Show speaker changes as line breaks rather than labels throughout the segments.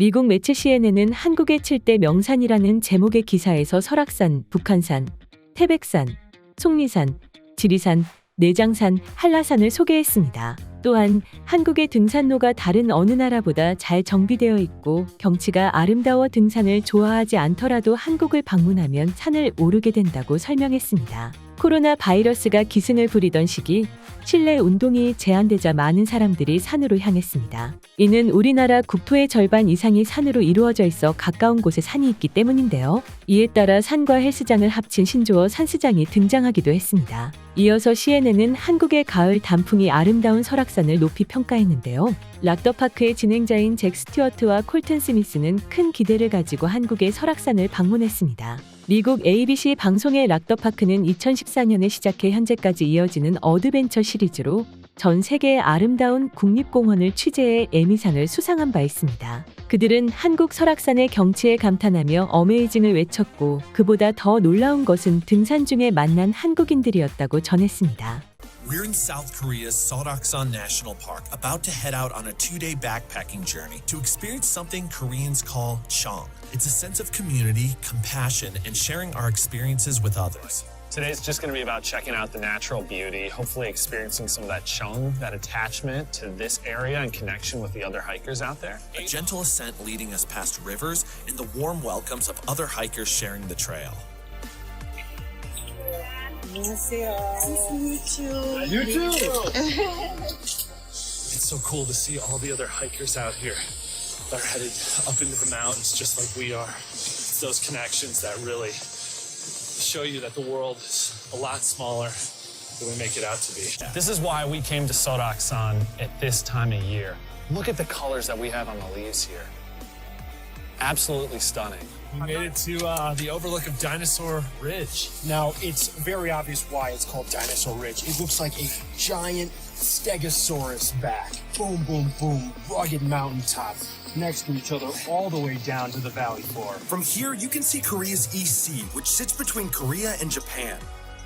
미국 매체 CNN은 한국의 7대 명산이라는 제목의 기사에서 설악산, 북한산, 태백산, 속리산, 지리산, 내장산, 한라산을 소개했습니다. 또한 한국의 등산로가 다른 어느 나라보다 잘 정비되어 있고 경치가 아름다워 등산을 좋아하지 않더라도 한국을 방문하면 산을 오르게 된다고 설명했습니다. 코로나 바이러스가 기승을 부리던 시기 실내 운동이 제한되자 많은 사람들이 산으로 향했습니다. 이는 우리나라 국토의 절반 이상이 산으로 이루어져 있어 가까운 곳에 산이 있기 때문인데요. 이에 따라 산과 헬스장을 합친 신조어 산스장이 등장하기도 했습니다. 이어서 CNN은 한국의 가을 단풍이 아름다운 설악산을 높이 평가했는데요. 락더파크의 진행자인 잭 스튜어트와 콜튼 스미스는 큰 기대를 가지고 한국의 설악산을 방문했습니다. 미국 ABC 방송의 락더파크는 2014년에 시작해 현재까지 이어지는 어드벤처 시리즈로 전 세계의 아름다운 국립공원을 취재해 에미상을 수상한 바 있습니다. 그들은 한국 설악산의 경치에 감탄하며 어메이징을 외쳤고 그보다 더 놀라운 것은 등산 중에 만난 한국인들이었다고 전했습니다. We're in South Korea's Sodoksan National Park, about to head out on a two day backpacking journey to experience something Koreans call chong. It's a sense of community, compassion, and sharing our experiences with others. Today's just going to be about checking out the natural beauty, hopefully experiencing some of that chung, that attachment to this area and connection with the other hikers out there. A gentle ascent leading us past rivers and the warm welcomes of other hikers sharing the trail you. too. it's so cool to see all the other hikers out here that are headed up into the mountains just like we are. It's those connections that really show you that the world is a lot smaller
than we make it out to be. This is why we came to Sorak-san at this time of year. Look at the colors that we have on the leaves here absolutely stunning. We made it to uh, the overlook of Dinosaur Ridge. Now, it's very obvious why it's called Dinosaur Ridge. It looks like a giant stegosaurus back. Boom, boom, boom. Rugged mountaintops next to each other all the way down to the valley floor. From here, you can see Korea's EC, which sits between Korea and Japan.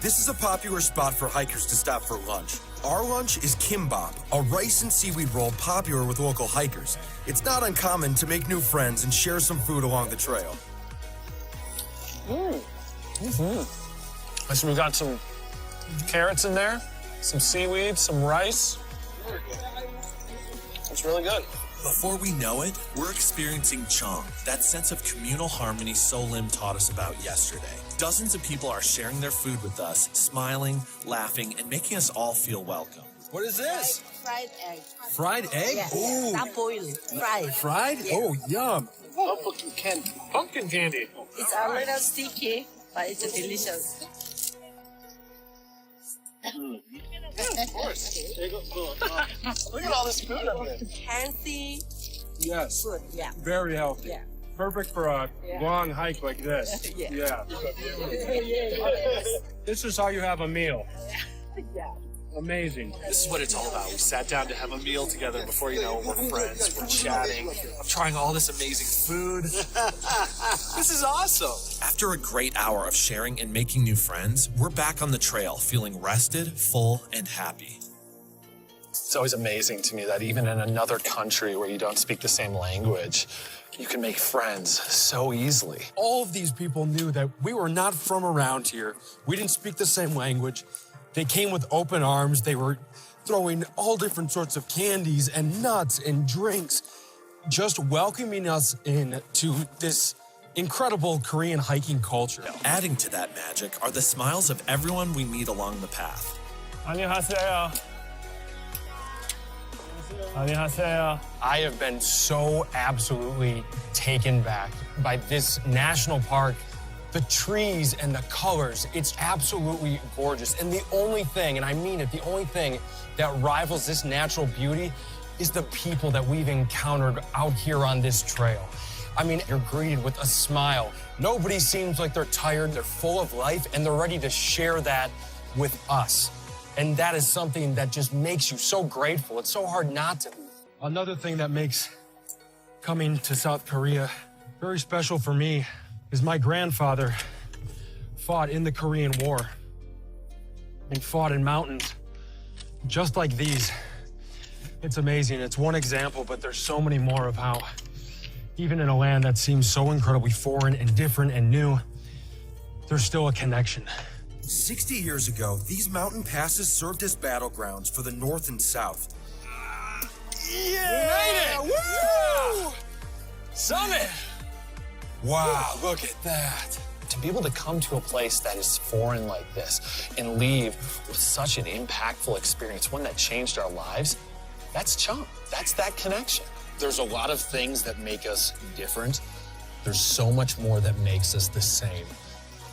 This is a popular spot for hikers to stop for lunch. Our lunch is kimbap, a rice and seaweed roll popular with local hikers. It's not uncommon to make new friends and share some food along the trail. Mmm, Mm-hmm. we've got some carrots in there, some seaweed, some rice. It's really good. Before we know it, we're experiencing chong, that sense of communal harmony So Lim taught us about yesterday. Dozens of people are sharing their food with us, smiling, laughing, and making us all feel welcome. What is this? Fried, fried egg. Fried egg? Yes. Ooh. Not boiling. Fried. Fried? Yes. Oh, yum. Oh, pumpkin candy. Pumpkin candy. It's a little sticky, but it's delicious. Mm. yeah, of course. Look at all this food up there. Healthy. Yes. Food, yeah. Very healthy. Yeah perfect for a yeah. long hike like this. yeah. yeah. this is how you have a meal. Yeah. Amazing. This is what it's all about. We sat down to have a meal together. Before you know, we're friends.
We're chatting. I'm trying all this amazing food. this is awesome. After a great hour of sharing and making new friends, we're back on the trail, feeling rested, full, and happy. It's always amazing to me that even in another country where you don't speak the same language, you can make friends so easily. All of these people knew that we were not from around here. We didn't speak the same language. They came with open arms. They were throwing all different sorts of candies and nuts and drinks, just welcoming us in to this incredible Korean hiking culture. Adding to that magic are the smiles of everyone we meet along the path. 안녕하세요. I have been so absolutely taken back by this national park. The trees and the colors, it's absolutely gorgeous. And the only thing, and I mean it, the only thing that rivals this natural beauty is the people that we've encountered out here on this trail. I mean, you're greeted with a smile. Nobody seems like they're tired, they're full of life, and they're ready to share that with us. And that is something that just makes you so grateful. It's so hard not to be. Another thing that makes coming to South Korea very special for me is my grandfather fought in the Korean War and fought in mountains just like these. It's amazing. It's one example, but there's so many more of how, even in a land that seems so incredibly foreign and different and new, there's still a connection. 60 years ago, these mountain passes served as battlegrounds for the North and
South. Yeah! We made it! Woo! Yeah! Summit! Wow, look at that. To be able to come to a place that is foreign like this and leave with such an impactful experience, one that changed our lives, that's Chump. That's that connection. There's a lot of things that make us different. There's so much more that makes us the same.